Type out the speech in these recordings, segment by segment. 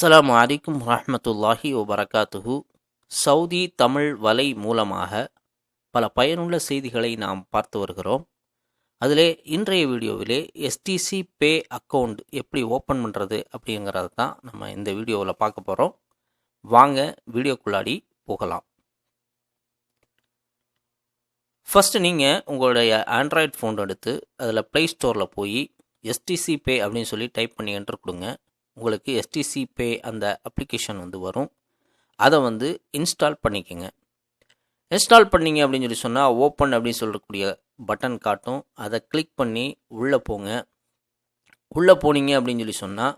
அஸ்லாம் அலைக்கும் ரஹமத்துல்லாஹி வபரகாத்துஹு. சவுதி தமிழ் வலை மூலமாக பல பயனுள்ள செய்திகளை நாம் பார்த்து வருகிறோம். அதிலே இன்றைய வீடியோவிலே எஸ்டிசி பே அக்கௌண்ட் எப்படி ஓப்பன் பண்ணுறது அப்படிங்கிறது தான் நம்ம இந்த வீடியோவில் பார்க்க போகிறோம் வாங்க வீடியோக்குள்ளாடி போகலாம். ஃபஸ்ட்டு நீங்கள் உங்களுடைய ஆண்ட்ராய்ட் ஃபோன் எடுத்து அதில் ப்ளே ஸ்டோரில் போய் எஸ்டிசி பே அப்படின்னு சொல்லி டைப் பண்ணி என்டர் கொடுங்க. உங்களுக்கு எஸ்டிசி பே அந்த அப்ளிகேஷன் வந்து வரும். அதை வந்து இன்ஸ்டால் பண்ணிக்கோங்க. இன்ஸ்டால் பண்ணிங்க அப்படின்னு சொல்லி சொன்னால் ஓப்பன் அப்படின்னு சொல்லக்கூடிய பட்டன் காட்டும். அதை கிளிக் பண்ணி உள்ளே போங்க. உள்ளே போனீங்க அப்படின்னு சொல்லி சொன்னால்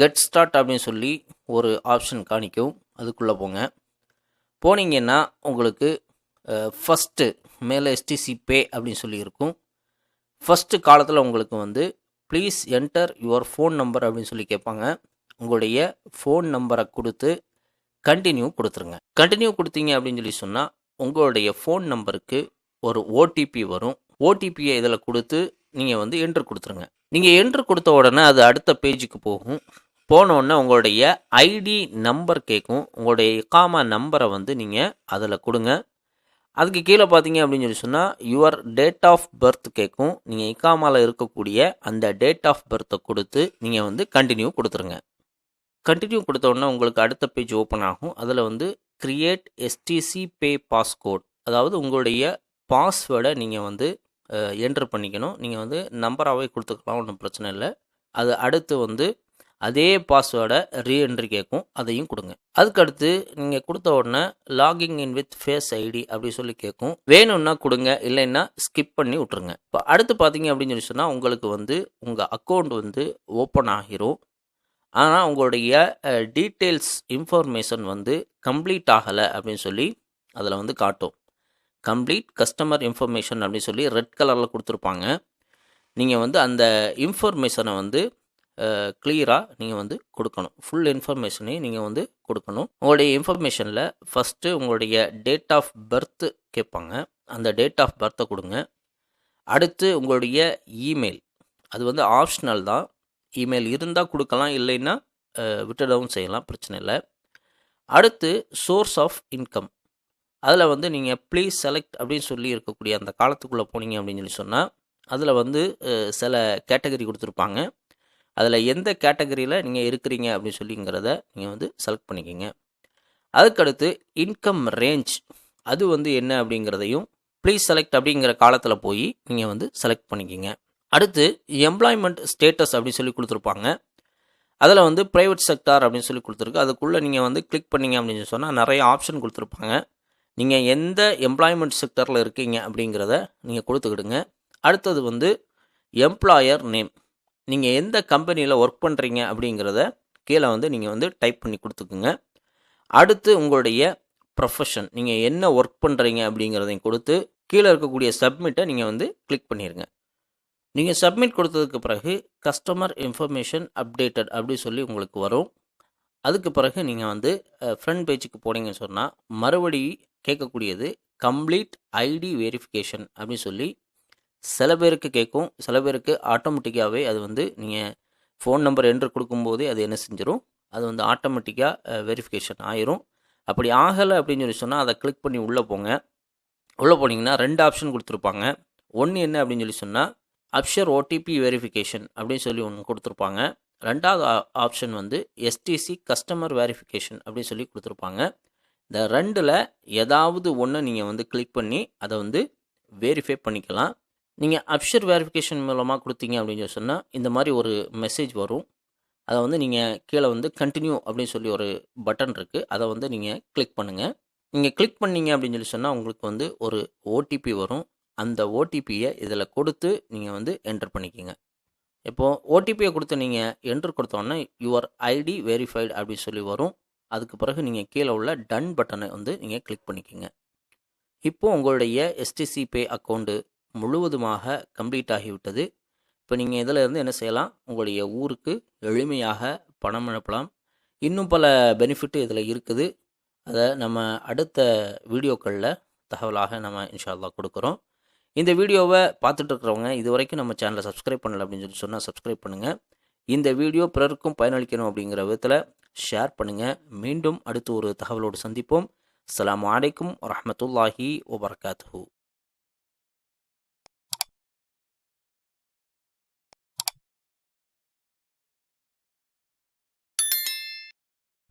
கெட் ஸ்டார்ட் அப்படின்னு சொல்லி ஒரு ஆப்ஷன் காணிக்கும். அதுக்குள்ளே போங்க. போனீங்கன்னா உங்களுக்கு ஃபஸ்ட்டு மேலே எஸ்டிசி பே அப்படின்னு சொல்லி இருக்கும். ஃபஸ்ட்டு காலத்தில் உங்களுக்கு வந்து please enter your phone number அப்படின்னு சொல்லி கேட்பாங்க. உங்களுடைய ஃபோன் நம்பரை கொடுத்து கண்டினியூ கொடுத்துருங்க. கண்டினியூ கொடுத்தீங்க அப்படின்னு சொல்லி சொன்னால் உங்களுடைய ஃபோன் நம்பருக்கு ஒரு ஓடிபி வரும். ஓடிபியை இதில் கொடுத்து நீங்கள் வந்து என்ட்ரு கொடுத்துருங்க. நீங்கள் என்ட்ரு கொடுத்த உடனே அது அடுத்த பேஜுக்கு போகும். போன உடனே உங்களுடைய ஐடி நம்பர் கேட்கும். உங்களுடைய இக்காமா நம்பரை வந்து நீங்கள் அதில் கொடுங்க. அதுக்கு கீழே பார்த்தீங்க அப்படின்னு சொல்லி சொன்னால் யுவர் டேட் ஆஃப் பர்த் கேட்கும் நீங்கள் இக்காமாவில் இருக்கக்கூடிய அந்த டேட் ஆஃப் பர்த்தை கொடுத்து நீங்கள் வந்து கண்டினியூ கொடுத்துருங்க. கண்டினியூ கொடுத்தோடனே உங்களுக்கு அடுத்த பேஜ் ஓப்பன் ஆகும். அதில் வந்து கிரியேட் எஸ்டிசி பே பாஸ்கோட் அதாவது உங்களுடைய பாஸ்வேர்டை நீங்கள் வந்து என்ட்ரு பண்ணிக்கணும். நீங்கள் வந்து நம்பராகவே கொடுத்துக்கலாம் ஒன்றும் பிரச்சனை இல்லை. அது அடுத்து வந்து அதே பாஸ்வேர்டை ரீஎன்ட்ரி கேட்கும் அதையும் கொடுங்க. அதுக்கடுத்து நீங்கள் கொடுத்த உடனே logging in with face ID அப்படின்னு சொல்லி கேட்கும் வேணும்னா கொடுங்க இல்லைன்னா ஸ்கிப் பண்ணி விட்ருங்க இப்போ அடுத்து பார்த்தீங்க அப்படின்னு சொல்லி சொன்னால் உங்களுக்கு வந்து உங்கள் அக்கௌண்ட் வந்து ஓப்பன் ஆகிரும். ஆனால் உங்களுடைய டீட்டெயில்ஸ் இன்ஃபர்மேஷன் வந்து கம்ப்ளீட் ஆகலை அப்படின்னு சொல்லி அதில் வந்து காட்டும். கம்ப்ளீட் கஸ்டமர் இன்ஃபர்மேஷன் அப்படின்னு சொல்லி ரெட் கலரில் கொடுத்துருப்பாங்க. நீங்கள் வந்து அந்த இன்ஃபர்மேஷனை வந்து கிளியராக நீங்கள் வந்து கொடுக்கணும். ஃபுல் இன்ஃபர்மேஷனையும் நீங்கள் வந்து கொடுக்கணும். உங்களுடைய இன்ஃபர்மேஷனில் ஃபஸ்ட்டு உங்களுடைய டேட் ஆஃப் பர்த்து கேட்பாங்க. அந்த டேட் ஆஃப் பர்த்தை கொடுங்க. அடுத்து உங்களுடைய இமெயில் அது வந்து ஆப்ஷனல் தான். இமெயில் இருந்தால் கொடுக்கலாம் இல்லைன்னா விட்டுடவும் செய்யலாம் பிரச்சனை இல்லை. அடுத்து சோர்ஸ் ஆஃப் இன்கம் அதில் வந்து நீங்கள் ப்ளீஸ் செலக்ட் அப்படின்னு சொல்லி இருக்கக்கூடிய அந்த காலத்துக்குள்ளே போனீங்க அப்படின்னு சொல்லி சொன்னால் அதில் வந்து சில கேட்டகரி கொடுத்துருப்பாங்க. அதில் எந்த கேட்டகரியில் நீங்கள் இருக்கிறீங்க அப்படின்னு சொல்லிங்கிறத நீங்கள் வந்து செலக்ட் பண்ணிக்கோங்க. அதுக்கடுத்து இன்கம் ரேஞ்ச் அது வந்து என்ன அப்படிங்கிறதையும் ப்ளீஸ் செலக்ட் அப்படிங்கிற காலத்தில் போய் நீங்கள் வந்து செலக்ட் பண்ணிக்கோங்க. அடுத்து எம்ப்ளாய்மெண்ட் ஸ்டேட்டஸ் அப்படின்னு சொல்லி கொடுத்துருப்பாங்க. அதில் வந்து ப்ரைவேட் செக்டார் அப்படின்னு சொல்லி கொடுத்துருக்கு. அதுக்குள்ளே நீங்கள் வந்து கிளிக் பண்ணிங்க அப்படின்னு சொன்னால் நிறைய ஆப்ஷன் கொடுத்துருப்பாங்க. நீங்கள் எந்த எம்ப்ளாய்மெண்ட் செக்டரில் இருக்கீங்க அப்படிங்கிறத நீங்கள் கொடுத்துக்கிடுங்க. அடுத்தது வந்து எம்ப்ளாயர் நேம் நீங்கள் எந்த கம்பெனியில் ஒர்க் பண்ணுறீங்க அப்படிங்கிறத கீழே வந்து நீங்கள் வந்து டைப் பண்ணி கொடுத்துக்குங்க. அடுத்து உங்களுடைய ப்ரொஃபஷன் நீங்கள் என்ன ஒர்க் பண்ணுறீங்க அப்படிங்கிறதையும் கொடுத்து கீழே இருக்கக்கூடிய சப்மிட்டை நீங்கள் வந்து கிளிக் பண்ணிடுங்க நீங்கள் சப்மிட் கொடுத்ததுக்கு பிறகு கஸ்டமர் இன்ஃபர்மேஷன் அப்டேட்டட் அப்படி சொல்லி உங்களுக்கு வரும். அதுக்கு பிறகு நீங்கள் வந்து ஃப்ரண்ட் பேஜுக்கு போனீங்கன்னு சொன்னால் மறுபடி கேட்கக்கூடியது கம்ப்ளீட் ஐடி வெரிஃபிகேஷன் அப்படின்னு சொல்லி சில பேருக்கு கேட்கும். சில பேருக்கு ஆட்டோமேட்டிக்காகவே அது வந்து நீங்கள் ஃபோன் நம்பர் என்று கொடுக்கும்போதே அது என்ன செஞ்சிடும் அது வந்து ஆட்டோமேட்டிக்காக வெரிஃபிகேஷன் ஆயிரும். அப்படி ஆகலை அப்படின்னு சொல்லி சொன்னால் அதை கிளிக் பண்ணி உள்ளே போங்க. உள்ளே போனீங்கன்னா ரெண்டு ஆப்ஷன் கொடுத்துருப்பாங்க. ஒன்று என்ன அப்படின்னு சொல்லி சொன்னால் அப்ஷர் ஓடிபி வெரிஃபிகேஷன் அப்படின்னு சொல்லி ஒன்று கொடுத்துருப்பாங்க. ரெண்டாவது ஆப்ஷன் வந்து எஸ்டிசி கஸ்டமர் வெரிஃபிகேஷன் அப்படின்னு சொல்லி கொடுத்துருப்பாங்க. இந்த ரெண்டில் ஏதாவது ஒன்று நீங்கள் வந்து கிளிக் பண்ணி அதை வந்து வெரிஃபை பண்ணிக்கலாம். நீங்கள் அப்ஷர் வெரிஃபிகேஷன் மூலமாக கொடுத்தீங்க அப்படின்னு சொல்லி சொன்னால் இந்த மாதிரி ஒரு மெசேஜ் வரும். அதை வந்து நீங்கள் கீழே வந்து கண்டினியூ அப்படின்னு சொல்லி ஒரு பட்டன் இருக்குது அதை வந்து நீங்கள் கிளிக் பண்ணுங்கள் நீங்கள் கிளிக் பண்ணீங்க அப்படின்னு சொல்லி சொன்னால் உங்களுக்கு வந்து ஒரு ஓடிபி வரும். அந்த ஓடிபியை இதில் கொடுத்து நீங்கள் வந்து என்டர் பண்ணிக்கோங்க. இப்போது ஓடிபியை கொடுத்து நீங்கள் என்ட்ரு கொடுத்தோன்னே யுவர் ஐடி வெரிஃபைடு அப்படின்னு சொல்லி வரும். அதுக்கு பிறகு நீங்கள் கீழே உள்ள டன் பட்டனை வந்து நீங்கள் கிளிக் பண்ணிக்கோங்க. இப்போது உங்களுடைய எஸ்டிசி பே அக்கௌண்ட்டு முழுவதுமாக கம்ப்ளீட் ஆகிவிட்டது. இப்போ நீங்கள் இதில் இருந்து என்ன செய்யலாம்? உங்களுடைய ஊருக்கு எளிமையாக பணம் அனுப்பலாம். இன்னும் பல பெனிஃபிட்டு இதில் இருக்குது. அதை நம்ம அடுத்த வீடியோக்களில் தகவலாக நம்ம இன்ஷால்லா கொடுக்குறோம். இந்த வீடியோவை பார்த்துட்டு இருக்கிறவங்க இது வரைக்கும் நம்ம சேனலை சப்ஸ்கிரைப் பண்ணல அப்படின்னு சொல்லி சொன்னால் சப்ஸ்கிரைப் பண்ணுங்கள் இந்த வீடியோ பிறருக்கும் பயனளிக்கணும் அப்படிங்கிற விதத்தில் ஷேர் பண்ணுங்கள் மீண்டும் அடுத்து ஒரு தகவலோடு சந்திப்போம். அஸ்ஸலாமு வலைக்கம் வரமத்துல்லாஹி வபரகாத்துஹு.